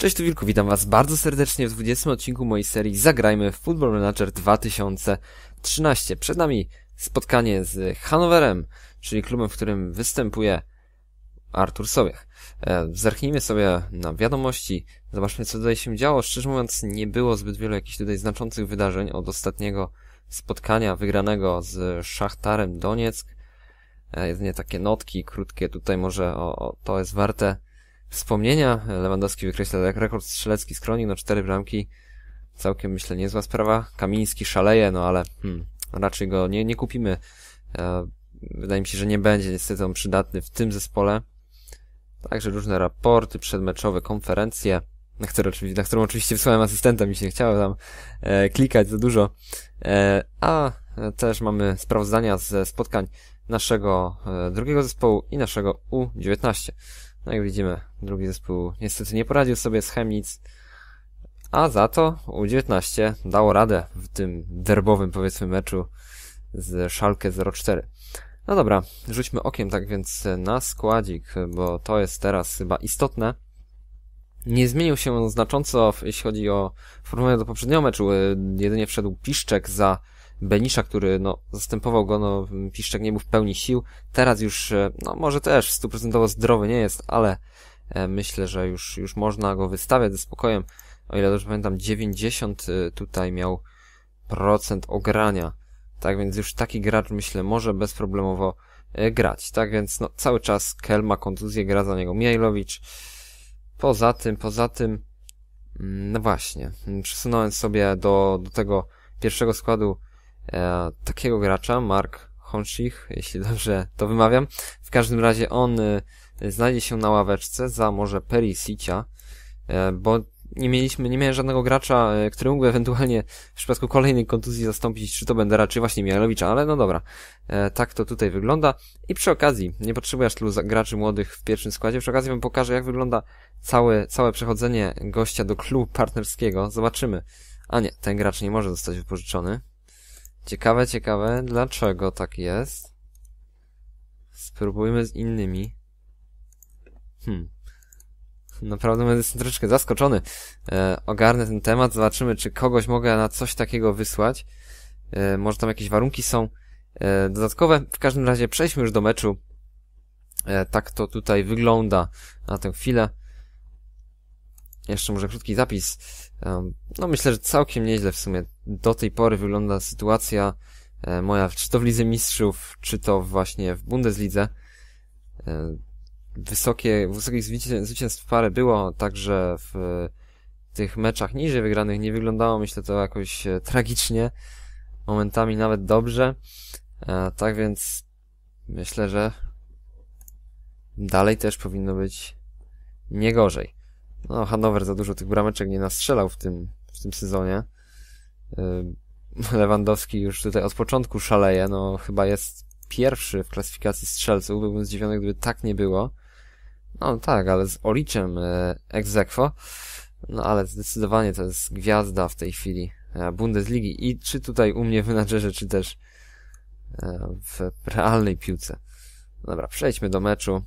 Cześć tu Wilku, witam was bardzo serdecznie w 20 odcinku mojej serii Zagrajmy w Football Manager 2013. Przed nami spotkanie z Hanowerem, czyli klubem, w którym występuje Artur Sobiech. E, zerknijmy sobie na wiadomości, zobaczmy co tutaj się działo. Szczerze mówiąc nie było zbyt wielu jakichś tutaj znaczących wydarzeń od ostatniego spotkania wygranego z Szachtarem Donieck. E, jedynie takie notki krótkie tutaj może o, o to jest warte wspomnienia. Lewandowski wykreśla rekord strzelecki z Kronik, no cztery bramki. Całkiem myślę niezła sprawa. Kamiński szaleje, no ale hmm, raczej go nie, nie kupimy. E, wydaje mi się, że nie będzie niestety on przydatny w tym zespole. Także różne raporty przedmeczowe, konferencje, na, które, na którą oczywiście wysłałem asystenta, mi się nie chciało tam e, klikać za dużo. E, a też mamy sprawozdania ze spotkań naszego e, drugiego zespołu i naszego U19. No jak widzimy, drugi zespół niestety nie poradził sobie z Chemnic, a za to U19 dało radę w tym derbowym powiedzmy meczu z Szalkę 04. No dobra, rzućmy okiem tak więc na składzik, bo to jest teraz chyba istotne. Nie zmienił się on znacząco, jeśli chodzi o formułę do poprzedniego meczu. Jedynie wszedł Piszczek za Benisza, który no, zastępował go, no, Piszczek nie był w pełni sił. Teraz już, e, no, może też stuprocentowo zdrowy nie jest, ale e, myślę, że już, już można go wystawiać ze spokojem. O ile dobrze pamiętam, 90 e, tutaj miał procent ogrania. Tak więc już taki gracz, myślę, może bezproblemowo grać. Tak więc, no, cały czas Kel ma kontuzję, gra za niego Mijajlowicz. Poza tym, poza tym, mm, no właśnie, przesunąłem sobie do, do tego pierwszego składu e, takiego gracza, Mark Honschich, jeśli dobrze to wymawiam. W każdym razie on e, znajdzie się na ławeczce za może Perisicia, e, bo nie mieliśmy, nie miałem żadnego gracza, który mógłby ewentualnie w przypadku kolejnej kontuzji zastąpić czy to Bendera, czy właśnie Mijalowicza, ale no dobra. Tak to tutaj wygląda. I przy okazji, nie potrzebujesz tylu graczy młodych w pierwszym składzie, przy okazji wam pokażę, jak wygląda całe, całe przechodzenie gościa do klubu partnerskiego. Zobaczymy. A nie, ten gracz nie może zostać wypożyczony. Ciekawe, ciekawe, dlaczego tak jest. Spróbujmy z innymi. Hmm. Naprawdę jestem troszeczkę zaskoczony. E, ogarnę ten temat, zobaczymy, czy kogoś mogę na coś takiego wysłać. E, może tam jakieś warunki są e, dodatkowe. W każdym razie przejdźmy już do meczu. E, tak to tutaj wygląda na tę chwilę. Jeszcze może krótki zapis. No myślę, że całkiem nieźle w sumie. Do tej pory wygląda sytuacja e, moja, czy to w Lidze Mistrzów, czy to właśnie w Bundeslidze. E, wysokie, wysokich zwycięstw parę było, także w tych meczach niżej wygranych nie wyglądało, myślę, to jakoś e, tragicznie. Momentami nawet dobrze. Tak więc myślę, że dalej też powinno być nie gorzej. No, Hanower za dużo tych brameczek nie nastrzelał w tym, w tym sezonie. Lewandowski już tutaj od początku szaleje, no chyba jest pierwszy w klasyfikacji strzelców, byłbym zdziwiony, gdyby tak nie było. No tak, ale z Oliczem e, ex aequo. No ale zdecydowanie to jest gwiazda w tej chwili e, Bundesligi i czy tutaj u mnie w menadżerze, czy też e, w realnej piłce. Dobra, przejdźmy do meczu.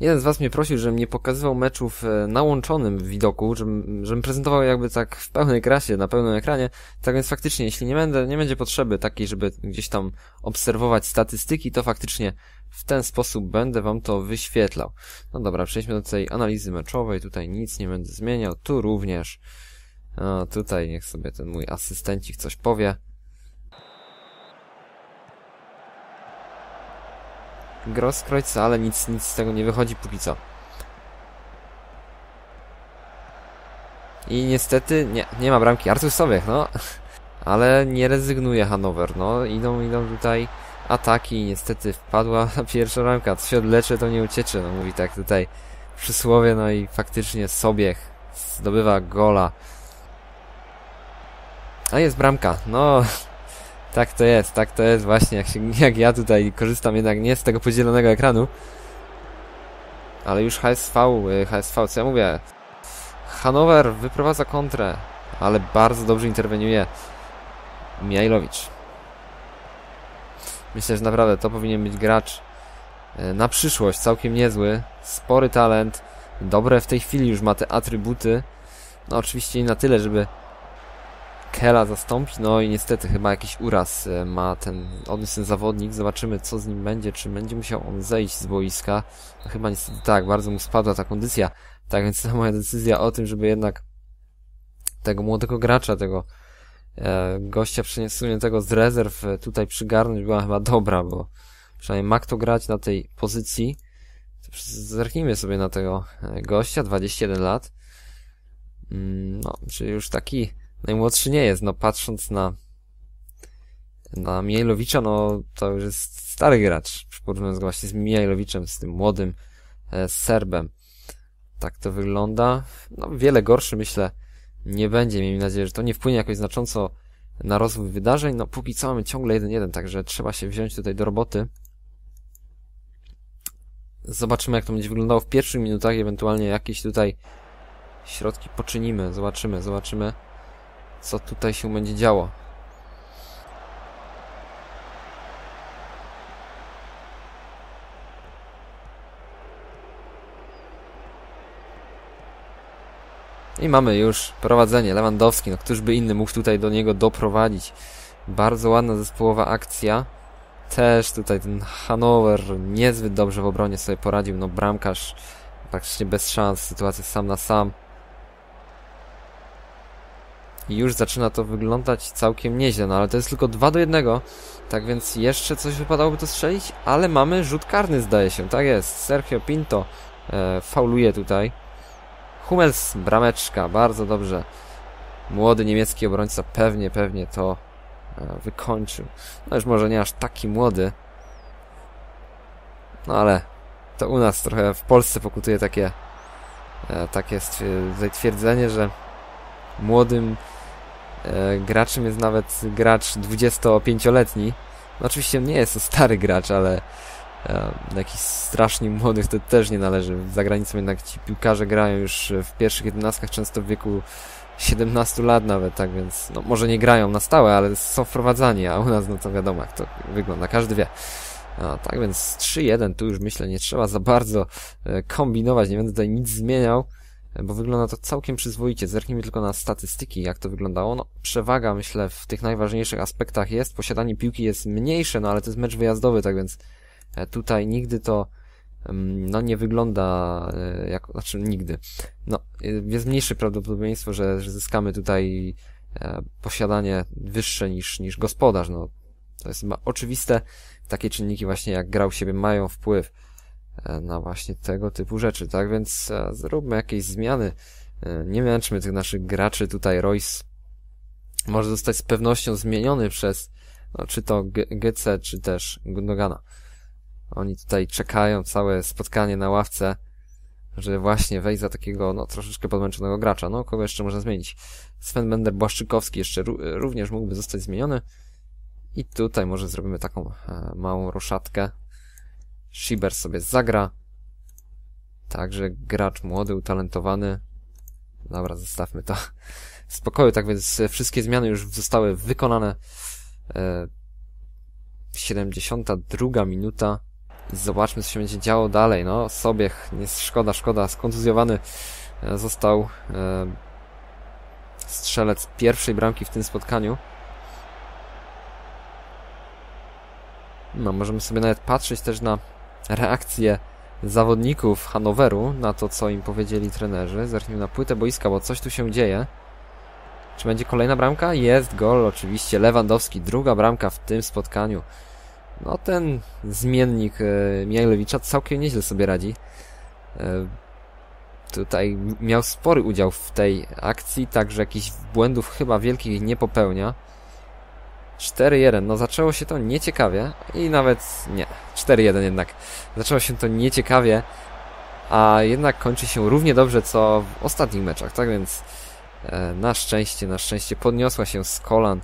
Jeden z was mnie prosił, żebym nie pokazywał meczów e, na łączonym widoku, żebym, żebym prezentował jakby tak w pełnej krasie, na pełnym ekranie. Tak więc faktycznie, jeśli nie będę, nie będzie potrzeby takiej, żeby gdzieś tam obserwować statystyki, to faktycznie w ten sposób będę wam to wyświetlał. No dobra, przejdźmy do tej analizy meczowej. Tutaj nic nie będę zmieniał. Tu również. No, tutaj niech sobie ten mój asystencik coś powie. Grosskreutz, ale nic, nic z tego nie wychodzi póki co. I niestety nie, nie ma bramki. Artur Sobiech, no. Ale nie rezygnuje Hanower, no. Idą, idą tutaj ataki. Niestety wpadła pierwsza bramka. Co się odlecze, to nie uciecze. No mówi tak tutaj przysłowie, no i faktycznie Sobiech zdobywa gola. A jest bramka. No, tak to jest, tak to jest właśnie, jak, się, jak ja tutaj korzystam jednak nie z tego podzielonego ekranu. Ale już HSV, y, HSV, co ja mówię? Hanower wyprowadza kontrę, ale bardzo dobrze interweniuje Mijajlowicz. Myślę, że naprawdę to powinien być gracz e, na przyszłość, całkiem niezły, spory talent, dobre w tej chwili już ma te atrybuty. No oczywiście nie na tyle, żeby Kela zastąpić, no i niestety chyba jakiś uraz e, ma ten, on jest ten zawodnik, zobaczymy co z nim będzie, czy będzie musiał on zejść z boiska. No chyba niestety tak, bardzo mu spadła ta kondycja. Tak więc ta moja decyzja o tym, żeby jednak tego młodego gracza, tego e, gościa przeniesuniętego z rezerw e, tutaj przygarnąć była chyba dobra, bo przynajmniej ma kto grać na tej pozycji. Zerknijmy sobie na tego e, gościa, 21 lat. Mm, no, czy już taki najmłodszy nie jest, no patrząc na na Mijajlowicza, no to już jest stary gracz, porównując go właśnie z Mijajlowiczem, z tym młodym e, Serbem. Tak to wygląda. No wiele gorszy myślę nie będzie. Miejmy nadzieję, że to nie wpłynie jakoś znacząco na rozwój wydarzeń. No póki co mamy ciągle 1-1, także trzeba się wziąć tutaj do roboty. Zobaczymy jak to będzie wyglądało w pierwszych minutach, ewentualnie jakieś tutaj środki poczynimy. Zobaczymy, zobaczymy co tutaj się będzie działo. I mamy już prowadzenie. Lewandowski, no któż by inny mógł tutaj do niego doprowadzić. Bardzo ładna zespołowa akcja. Też tutaj ten Hanover niezbyt dobrze w obronie sobie poradził. No bramkarz praktycznie bez szans. Sytuacja sam na sam. I już zaczyna to wyglądać całkiem nieźle, no ale to jest tylko 2 do 1. Tak więc jeszcze coś wypadałoby to strzelić, ale mamy rzut karny zdaje się. Tak jest. Sergio Pinto e, fauluje tutaj. Hummels, brameczka, bardzo dobrze. Młody niemiecki obrońca pewnie, pewnie to e, wykończył. No już może nie aż taki młody. No ale to u nas trochę w Polsce pokutuje takie e, takie twierdzenie, że młodym graczem jest nawet gracz 25-letni. No oczywiście nie jest to stary gracz, ale e, jakichś strasznie młodych to też nie należy. Za granicą jednak ci piłkarze grają już w pierwszych jedenastkach, często w wieku 17 lat nawet, tak więc no, może nie grają na stałe, ale są wprowadzani, a u nas no to wiadomo jak to wygląda, każdy wie. A, tak więc 3-1 tu już myślę nie trzeba za bardzo e, kombinować, nie będę tutaj nic zmieniał, e, bo wygląda to całkiem przyzwoicie. Zerknijmy tylko na statystyki, jak to wyglądało. No, przewaga myślę w tych najważniejszych aspektach jest, posiadanie piłki jest mniejsze, no ale to jest mecz wyjazdowy, tak więc E, tutaj nigdy to no nie wygląda e, jak, znaczy nigdy. No, e, jest mniejsze prawdopodobieństwo, że, że zyskamy tutaj posiadanie wyższe niż, niż gospodarz. No, to jest oczywiste. Takie czynniki właśnie jak grał siebie mają wpływ na właśnie tego typu rzeczy, tak? Więc zróbmy jakieś zmiany. Nie męczmy tych naszych graczy. Tutaj Royce może zostać z pewnością zmieniony przez no, czy to GC, czy też Gundogana. Oni tutaj czekają całe spotkanie na ławce, żeby właśnie wejść za takiego, no, troszeczkę podmęczonego gracza. No, kogo jeszcze można zmienić? Sven Bender Błaszczykowski jeszcze również mógłby zostać zmieniony. I tutaj może zrobimy taką e, małą roszatkę. Shiber sobie zagra. Także gracz młody, utalentowany. Dobra, zostawmy to w spokoju. Tak więc wszystkie zmiany już zostały wykonane. E, 72 minuta. I zobaczmy, co się będzie działo dalej. No, sobie, nie szkoda, szkoda. Skontuzjowany e, został e, strzelec pierwszej bramki w tym spotkaniu. No, możemy sobie nawet patrzeć też na reakcję zawodników Hanoweru na to, co im powiedzieli trenerzy. Zerknijmy na płytę boiska, bo coś tu się dzieje. Czy będzie kolejna bramka? Jest gol, oczywiście. Lewandowski, druga bramka w tym spotkaniu. No ten zmiennik e, Mijajlewicza całkiem nieźle sobie radzi. E, tutaj miał spory udział w tej akcji, także jakichś błędów chyba wielkich nie popełnia. 4-1, no zaczęło się to nieciekawie i nawet nie, 4-1 jednak. Zaczęło się to nieciekawie, a jednak kończy się równie dobrze co w ostatnich meczach, tak więc e, na szczęście, na szczęście podniosła się z kolan.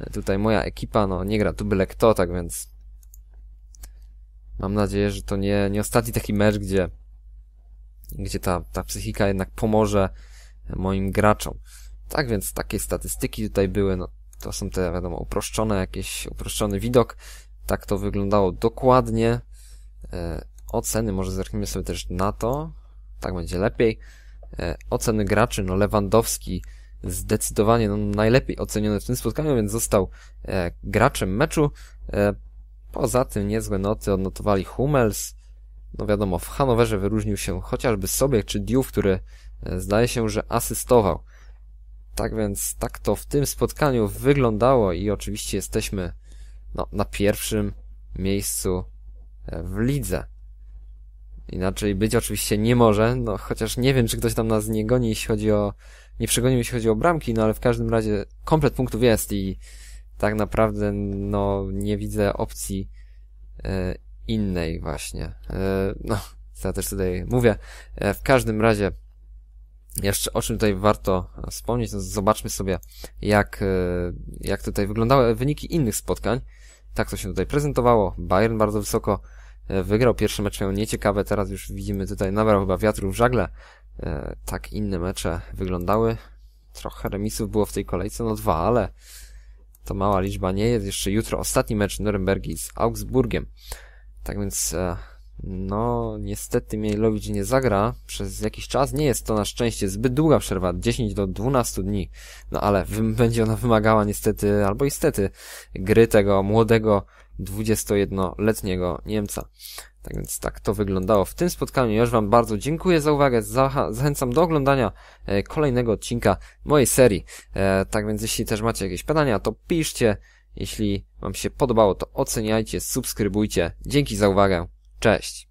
E, tutaj moja ekipa, no nie gra tu byle kto, tak więc Mam nadzieję, że to nie, nie ostatni taki mecz, gdzie, gdzie ta, ta psychika jednak pomoże moim graczom. Tak więc takie statystyki tutaj były, no to są te wiadomo uproszczone, jakieś uproszczony widok Tak to wyglądało dokładnie. E, oceny, może zerknijmy sobie też na to. Tak będzie lepiej. E, oceny graczy, no Lewandowski zdecydowanie no, najlepiej oceniony w tym spotkaniu, więc został e, graczem meczu. E, poza tym niezłe noty odnotowali Hummels. No wiadomo, w Hanowerze wyróżnił się chociażby Sobiek czy Diouf, który e, zdaje się, że asystował. Tak więc tak to w tym spotkaniu wyglądało i oczywiście jesteśmy no, na pierwszym miejscu e, w lidze. Inaczej być oczywiście nie może, no chociaż nie wiem, czy ktoś tam nas nie goni, jeśli chodzi o, nie przegonił, jeśli chodzi o bramki, no ale w każdym razie komplet punktów jest i tak naprawdę, no nie widzę opcji e, innej właśnie. E, no, co ja też tutaj mówię. E, w każdym razie, jeszcze o czym tutaj warto wspomnieć, no zobaczmy sobie, jak, e, jak tutaj wyglądały wyniki innych spotkań. Tak to się tutaj prezentowało. Bayern bardzo wysoko e, wygrał. Pierwszy mecz miał nieciekawe, teraz już widzimy tutaj nabrał chyba wiatru w żagle. E, tak inne mecze wyglądały. Trochę remisów było w tej kolejce, no dwa, ale to mała liczba nie jest. Jeszcze jutro ostatni mecz Nurembergi z Augsburgiem. Tak więc, no, niestety Mielowicz nie zagra przez jakiś czas. Nie jest to na szczęście zbyt długa przerwa, 10 do 12 dni. No ale będzie ona wymagała niestety, albo istety, gry tego młodego 21-letniego Niemca. Tak więc tak to wyglądało w tym spotkaniu. Już Wam bardzo dziękuję za uwagę. Zachęcam do oglądania e, kolejnego odcinka mojej serii. E, tak więc jeśli też macie jakieś pytania, to piszcie. Jeśli Wam się podobało, to oceniajcie, subskrybujcie. Dzięki za uwagę. Cześć!